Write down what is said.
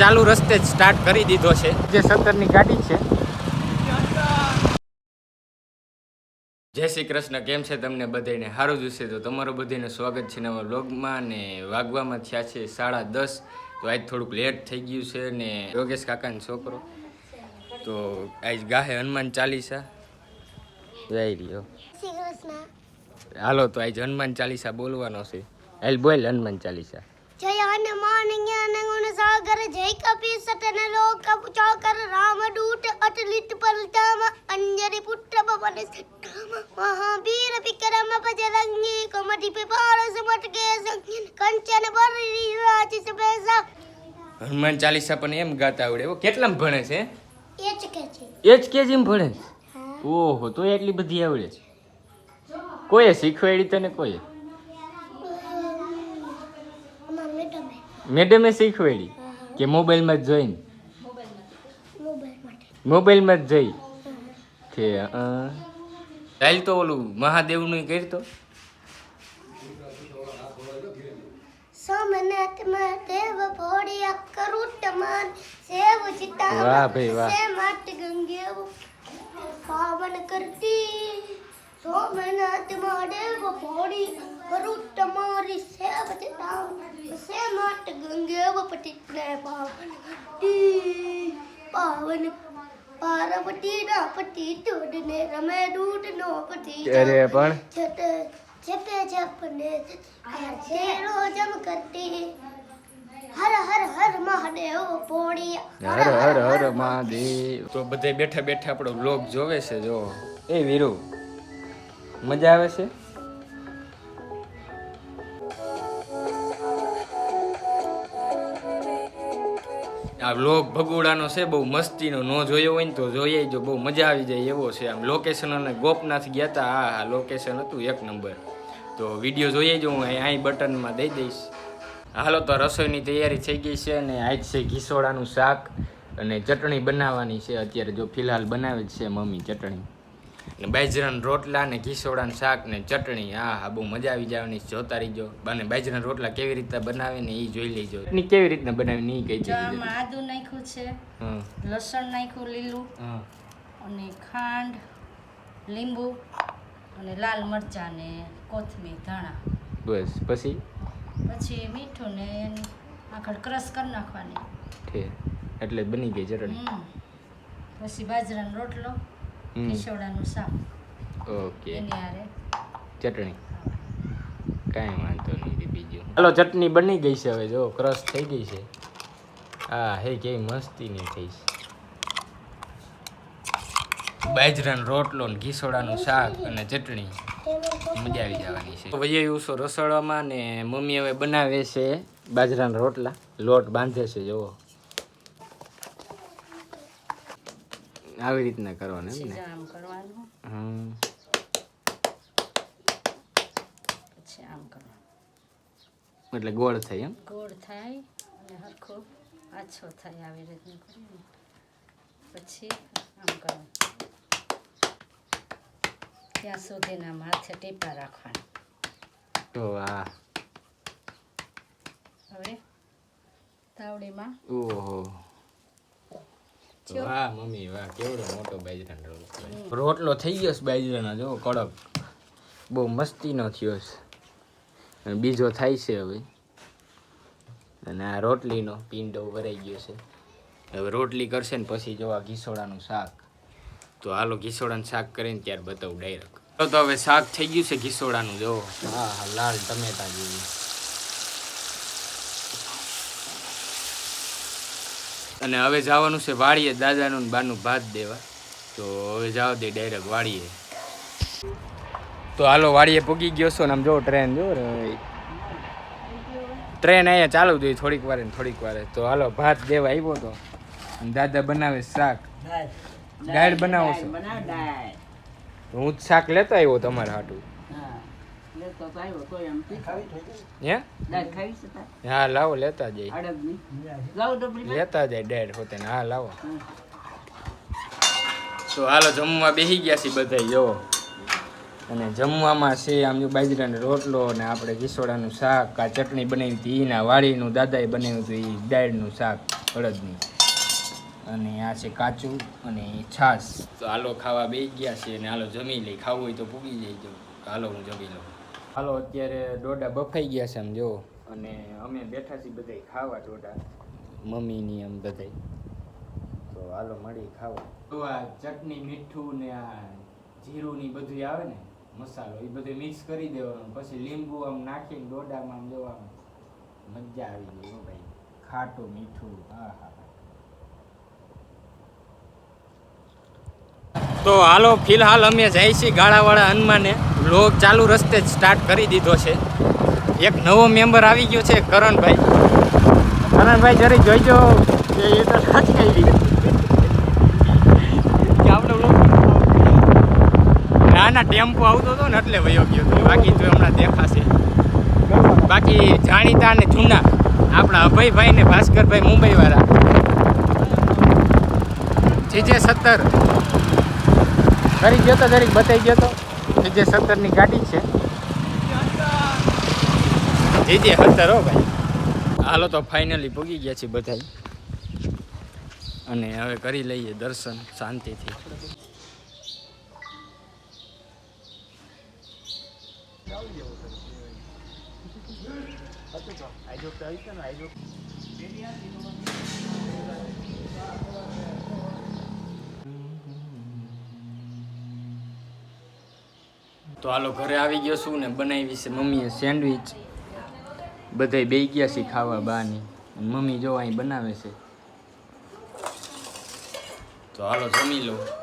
ચાલુ રસ્તે જ સ્ટાર્ટ કરી દીધો છે. જે સત્તરની ગાડી છે. જય શ્રી કૃષ્ણ કેમ છે તમને બધાને સારું જ હશે તો તમારું બધાને સ્વાગત છે નવા વ્લોગમાં ને વાગવામાં થયા છે સાડા દસ. તો આજ થોડુંક લેટ થઈ ગયું છે ને યોગેશ કાકાનો છોકરો. તો આજ ગાહે હનુમાન ચાલીસા. જઈ રહ્યો. શ્રી હાલો તો આજ હનુમાન ચાલીસા બોલવાનો છે. હાલ બોલ હનુમાન ચાલીસા. જય હનુમાન જ્ઞાન ગુણ સાગર જય કપી સતન લોક ચોકર રામ દૂત અટલિત પલટામ અંજરી પુત્ર પવન મહાવીર વિક્રમ બજરંગી કમટી પે સમટ કે કંચન બરી રાજ સબેસા હનુમાન ચાલીસા પણ એમ ગાતા આવડે. એવો કેટલામ ભણે છે? એ જ કે છે. એ જ કેજીમ ભણે ઓહો તો એટલી બધી આવડે છે. કોઈએ શીખવાડી તને કોઈએ મમ્મી તમે મેડમે શીખવાડી કે મોબાઈલમાં જ જોઈને. મોબાઈલમાં જ. જોઈ. કે ચાલ તો ઓલું મહાદેવનું કરતો સોમનાથ મહાદેવ ભોળી અકરુટ માન સેવ ચિતા વાહ ભાઈ વાહ. સે માટ ગંગે પાવન કરતી. સોમનાથ મહાદેવ ભોળી અકરુટ મારી સેવ ચિતા સે માટ ગંગે પાવન પાવન પાર્વતી ના પતિ તોડને રમે દૂધ નો પતિ અરે પણ. શેરો જમ કરતી હર હર હર મહાદેવ. પોડી હર હર હર મહાદેવ તો બધે બેઠા બેઠા આપણો બ્લોગ જોવે છે જો. એ વીરુ. મજા આવે છે? આ લોક ભગોડાનો છે, બહુ મસ્તીનો, નો જોયો હોય ને તો જોઈએ, જો બહુ મજા આવી જાય એવો છે. આમ લોકેશન અને ગોપનાથ ગયા હતા હા હા લોકેશન હતું એક નંબર તો વીડિયો જોઈએ જો, હું અહીં બટનમાં દઈ દઈશ. હાલો, તો રસોઈની તૈયારી થઈ ગઈ છે અને આજ છે ઘીસોડાનું શાક અને ચટણી બનાવવાની છે. અત્યારે જો ફિલહાલ બનાવે જ છે મમ્મી ચટણી. ને બાજરાના રોટલા ને ઘીસોડાનું શાક ને ચટણી હા હા બહુ મજા આવી જવાની જોતા રહીજો. અને બાજરાના રોટલા કેવી રીતે બનાવે ને એ જોઈ લેજો. ની કેવી રીતના બનાવી ને એ કહી દેજો. આમાં આદુ નાખ્યું છે લસણ નાખ્યું લીલું અને ખાંડ લીંબુ અને લાલ મરચા ને કોથમીર ધાણા. બસ પછી? પછી મીઠું ને આખડ ક્રશ કરી નાખવાની. ઠીક. એટલે બની ગઈ ચટણી. પછી બાજરાનો રોટલો. શાક. ઓકે. એની ચટણી? કાંઈ વાંધો નહીં બીજું. હાલો ચટણી બની ગઈ છે હવે જો ક્રશ થઈ ગઈ છે. હા હે કેવી નહીં થઈ છે. બાજરાનો રોટલો ને ઘીસોડાનું શાક અને ચટણી. મજા આવી જવાની છે. વૈયા ઉસો રસોડામાં ને મમ્મી હવે બનાવે છે બાજરાના રોટલા. લોટ બાંધે છે જુઓ. આવી રીતના કરવાનું એમ ને? આમ કરવાનું. હમ. પછી આમ કરવાનું. એટલે ગોળ થાય એમ? ગોળ થાય અને હરખો આછો થાય આવી રીતનું કરીને. પછી આમ કરવાનું. ત્યાં સુધીના માથે ટીપા રાખવાના. તો આ. હવે તાવડીમાં ઓહો? વાહ મમ્મી વાહ કેવડો મોટો બાજરાનો રોટલો રોટલો થઈ ગયો છે બાજરાનો જો કડક. બહુ મસ્તીનો થયો છે. બીજો થાય છે હવે. અને આ રોટલીનો પિંડો ભરાઈ ગયો છે. હવે રોટલી કરશે ને પછી જો આ ઘીસોડાનું શાક. તો હાલો ઘીસોડાનું શાક કરીને ત્યાર બતાવું ડાયરેક્ટ તો હવે શાક થઈ ગયું છે ઘીસોડાનું જો. હા હા લાલ ટમેટા જેવું. અને હવે જવાનું છે વાડીએ દાદાનું બાનું ભાત દેવા. તો હવે જાવ દે ડાયરેક્ટ વાડીએ. તો હાલો વાડીએ પૂગી ગયો છો ને આમ જો ટ્રેન જો ટ્રેન અહીંયા ચાલુ જોઈએ થોડીક વાર ને થોડીક વારે. તો હાલો ભાત દેવા આવ્યો તો. અને દાદા બનાવે શાક. દાળ. બનાવો છો? હું જ શાક લેતા આવ્યો તમારા હાટું. હે? હા લાવો લેતા જઈ લેતા જાય ડેડ હોતે ને હા લાવો. તો હાલો જમવા બેસી ગયા છે બધા જો. અને જમવામાં છે આમ જો બાજરાનો રોટલો અને આપણે ઘીસોડાનું શાક આ ચટણી બનાવી હતી એના વાડીનું દાદાએ બનાવ્યું હતું એ દાળનું શાક હળદની અને આ છે કાચું અને છાશ. તો હાલો ખાવા બેસી ગયા છે અને હાલો જમી લઈ ખાવું હોય તો પૂગી જાય તો હાલો હું જમી લઉં. હાલો અત્યારે ડોડા બફાઈ ગયા છે આમ જો. અને અમે બેઠા છીએ બધા ખાવા ડોડા. મમ્મીની આમ બધાય. તો હાલો મળી ખાવા. તો આ ચટણી મીઠું ને આ જીરું ની બધું આવે ને મસાલો એ બધું મિક્સ કરી દેવાનું. પછી લીંબુ આમ નાખીને ડોડામાં આમ જોવાનું. મજા આવી ગઈ ભાઈ. ખાટું મીઠું હા હા તો હાલો, ફિલહાલ અમે જઈએ છીએ ગાળાવાળા હનુમાને. વ્લોગ ચાલુ રસ્તે જ સ્ટાર્ટ કરી દીધો છે. એક નવો મેમ્બર આવી ગયો છે, કરણભાઈ. કરણભાઈ, જરી જોઈજો કે એ તો સાચી કહી કે આપણે ના ના, ટેમ્પો આવતો હતો ને એટલે વયો ગયો હતો. બાકી તો હમણાં દેખાશે. બાકી જાણીતા ને જૂના, આપણા અભયભાઈ ને ભાસ્કરભાઈ મુંબઈ વાળા જીજે સત્તર. કરી ગયો તો દરેક બતાવી ગયો તો. જીજે સત્તરની ગાડી છે. જીજે સત્તર હો ભાઈ. હાલો તો ફાઇનલી પૂગી ગયા છે બધા અને હવે કરી લઈએ દર્શન શાંતિથી. તો હાલો, ઘરે આવી ગયો છું ને બનાવી છે મમ્મીએ સેન્ડવિચ. બધાય બે ગયા છે ખાવા બાની મમ્મી જો અહીં બનાવે છે. તો હાલો, જમી લો.